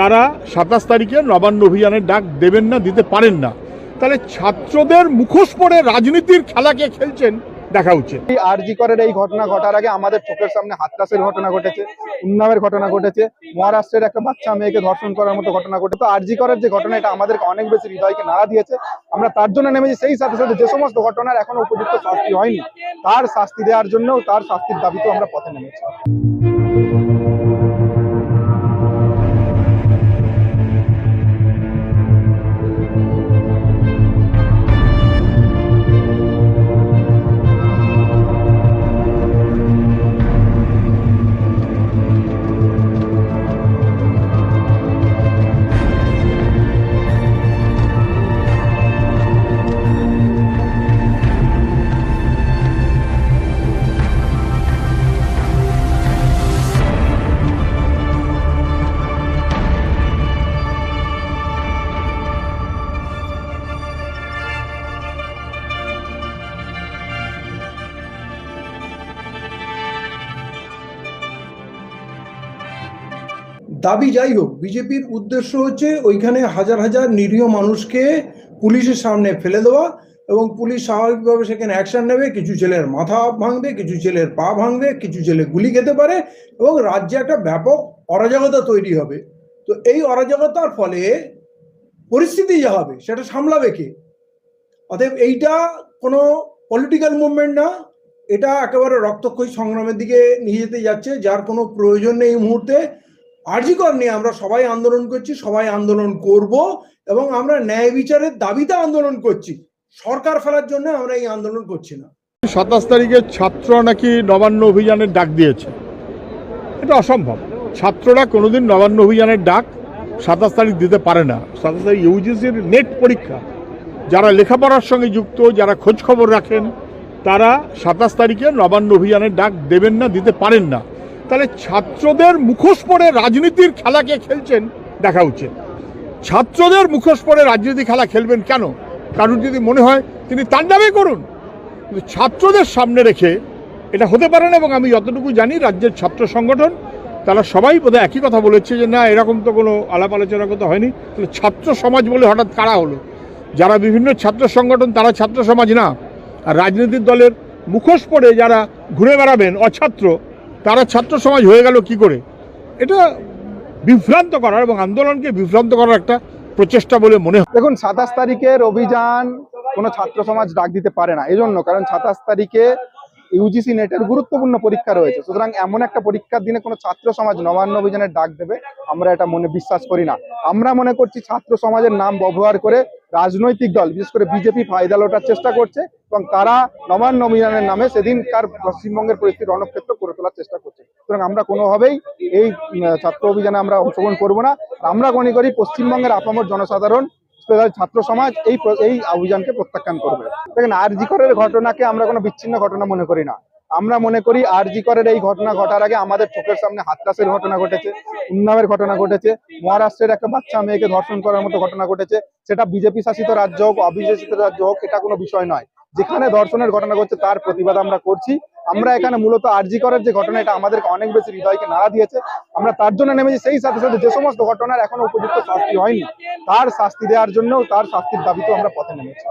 তারা সাতাশ তারিখে নবান্ন অভিযানের ডাক দেবেন না, দিতে পারেন না। তাহলে ছাত্রদের মুখোশ পরে রাজনীতির খেলাকে খেলছেন দেখা উচিত। আরজি করের এই ঘটনা ঘটার আগে আমাদের চোখের সামনে হাতরাসের ঘটনা ঘটেছে, উন্নামের ঘটনা ঘটেছে, মহারাষ্ট্রের একটা বাচ্চা মেয়েকে ধর্ষণ করার মতো ঘটনা ঘটে তো আরজি করের যে ঘটনা, এটা আমাদেরকে অনেক বেশি হৃদয়কে নাড়া দিয়েছে। আমরা তার জন্য নেমেছি, সেই সাথে সাথে যে সমস্ত ঘটনার এখনও উপযুক্ত শাস্তি হয়নি, তার শাস্তি দেওয়ার জন্য তার শাস্তির দাবিতেও আমরা পথে নেমেছি। দাবি যাই হোক, বিজেপির উদ্দেশ্য হচ্ছে ওইখানে হাজার হাজার নিরীহ মানুষকে পুলিশের সামনে ফেলে দেওয়া এবং পুলিশ স্বাভাবিকভাবে সেখানে অ্যাকশন নেবে। কিছু ছেলের মাথা ভাঙবে, কিছু ছেলের পা ভাঙবে, কিছু ছেলে গুলি খেতে পারে এবং রাজ্যে একটা ব্যাপক অরাজকতা তৈরি হবে। তো এই অরাজকতার ফলে পরিস্থিতি যা হবে সেটা সামলাবে কে? অতএব এইটা কোনো পলিটিক্যাল মুভমেন্ট না, এটা একেবারে রক্তক্ষয়ী সংগ্রামের দিকে নিয়ে যেতে যাচ্ছে, যার কোনো প্রয়োজন নেই এই মুহূর্তে। আর্জিকর নিয়ে আমরা সবাই আন্দোলন করছি, সবাই আন্দোলন করব এবং আমরা ন্যায় বিচারের দাবিতে আন্দোলন করছি। সরকার ফেলার জন্য আমরা এই আন্দোলন করছি না। সাতাশ তারিখে ছাত্র নাকি নবান্ন অভিযানের ডাক দিয়েছে? এটা অসম্ভব। ছাত্ররা কোনোদিন নবান্ন অভিযানের ডাক সাতাশ তারিখ দিতে পারে না। সাতাশ তারিখ ইউজিসির নেট পরীক্ষা। যারা লেখাপড়ার সঙ্গে যুক্ত, যারা খোঁজ খবর রাখেন, তারা সাতাশ তারিখে নবান্ন অভিযানের ডাক দেবেন না, দিতে পারেন না। তাহলে ছাত্রদের মুখোশ পরে রাজনীতির খেলাকে খেলছেন দেখা উচিত। ছাত্রদের মুখোশ পরে রাজনীতি খেলা খেলবেন কেন? কারণ যদি মনে হয় তিনি নামে করুন। কিন্তু ছাত্রদের সামনে রেখে এটা হতে পারে না এবং আমি যতটুকু জানি রাজ্যের ছাত্র সংগঠন, তারা সবাই বোধহয় একই কথা বলেছে যে না, এরকম তো কোনো আলাপ আলোচনা কথা হয়নি। তাহলে ছাত্র সমাজ বলে হঠাৎ কারা হলো? যারা বিভিন্ন ছাত্র সংগঠন, তারা ছাত্র সমাজ না। আর রাজনৈতিক দলের মুখোশ পরে যারা ঘুরে বেড়াবেন অছাত্র তারা ছাত্র সমাজ হয়ে গেল কি করে? এটা বিভ্রান্ত করার এবং আন্দোলনকে বিভ্রান্ত করার একটা প্রচেষ্টা বলে মনে হয়। দেখুন, সাতাশ তারিখের অভিযান কোনো ছাত্র সমাজ ডাক দিতে পারে না। এই জন্য কারণ সাতাশ তারিখে ইউজিসি নেটের গুরুত্বপূর্ণ পরীক্ষা রয়েছে। সুতরাং এমন একটা পরীক্ষার দিনে কোনো ছাত্র সমাজ নবান্ন অভিযানের ডাক দেবে, আমরা এটা মনে, বিশ্বাস করি না। আমরা মনে করছি ছাত্র সমাজের নাম ব্যবহার করে রাজনৈতিক দল, বিশেষ করে বিজেপি ফায়দা লোটার চেষ্টা করছে এবং তারা নবান্ন অভিযানের নামে সেদিনকার পশ্চিমবঙ্গের পরিস্থিতি রণক্ষেত্র করে তোলার চেষ্টা করছে। সুতরাং আমরা কোনোভাবেই এই ছাত্র অভিযানে আমরা অংশগ্রহণ করব না। আমরা মনে করি পশ্চিমবঙ্গের আপামর জনসাধারণ ছাত্র সমাজ এই এই অভিযানকে প্রত্যাখ্যান করবে। দেখেন আরজি করের ঘটনাকে আমরা কোনো বিচ্ছিন্ন ঘটনা মনে করি না। আমরা মনে করি আরজি করের এই ঘটনা ঘটার আগে আমাদের চোখের সামনে হাতরাসের ঘটনা ঘটেছে উন্নাবের ঘটনা ঘটেছে, মহারাষ্ট্রের একটা বাচ্চা মেয়েকে ধর্ষণ করার মতো ঘটনা ঘটেছে, সেটা বিজেপি শাসিত রাজ্য হোক, অবিশাসিত রাজ্য হোক, এটা কোনো বিষয় নয়। যেখানে ধর্ষণের ঘটনা ঘটছে তার প্রতিবাদ আমরা করছি। আমরা এখানে মূলত আরজি করার যে ঘটনা, এটা আমাদেরকে অনেক বেশি হৃদয়কে নাড়া দিয়েছে। আমরা তার জন্য নেমেছি, সেই সাথে সাথে যে সমস্ত ঘটনার এখনও উপযুক্ত শাস্তি হয়নি, তার শাস্তি দেওয়ার জন্য তার শাস্তির দাবিতেও আমরা পথে নেমেছি।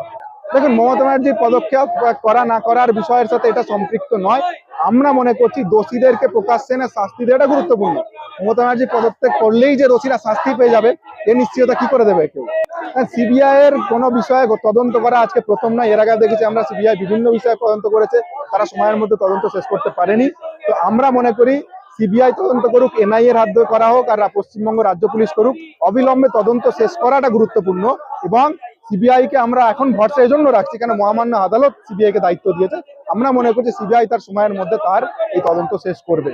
দেখুন, মমতা ব্যানার্জির পদক্ষেপ করা না করার বিষয়ের সাথে এটা সম্পৃক্ত নয়। আমরা মনে করছি দোষীদেরকে প্রকাশ্যে এনে শাস্তি দেওয়াটা গুরুত্বপূর্ণ। মমতা ব্যানার্জি পদত্যাগ করলেই যে দোষীরা শাস্তি পেয়ে যাবে, এ নিশ্চয়তা কি করে দেবে কেউ? সিবিআই এর কোনো বিষয়ে তদন্ত করা আজকে প্রথম নয়, এর আগে দেখেছি আমরা সিবিআই বিভিন্ন বিষয়ে তদন্ত করেছে, তারা সময়ের মধ্যে তদন্ত শেষ করতে পারেনি। তো আমরা মনে করি সিবিআই তদন্ত করুক এনআই এর হাত ধরে করা হোক, আর পশ্চিমবঙ্গ রাজ্য পুলিশ করুক, অবিলম্বে তদন্ত শেষ করাটা গুরুত্বপূর্ণ এবং সিবিআই কে আমরা এখন ভরসা এই জন্য রাখছি, কেন মহামান্য আদালত সিবিআই কে দায়িত্ব দিয়েছে। আমরা মনে করছি সিবিআই তার সময়ের মধ্যে তার এই তদন্ত শেষ করবে।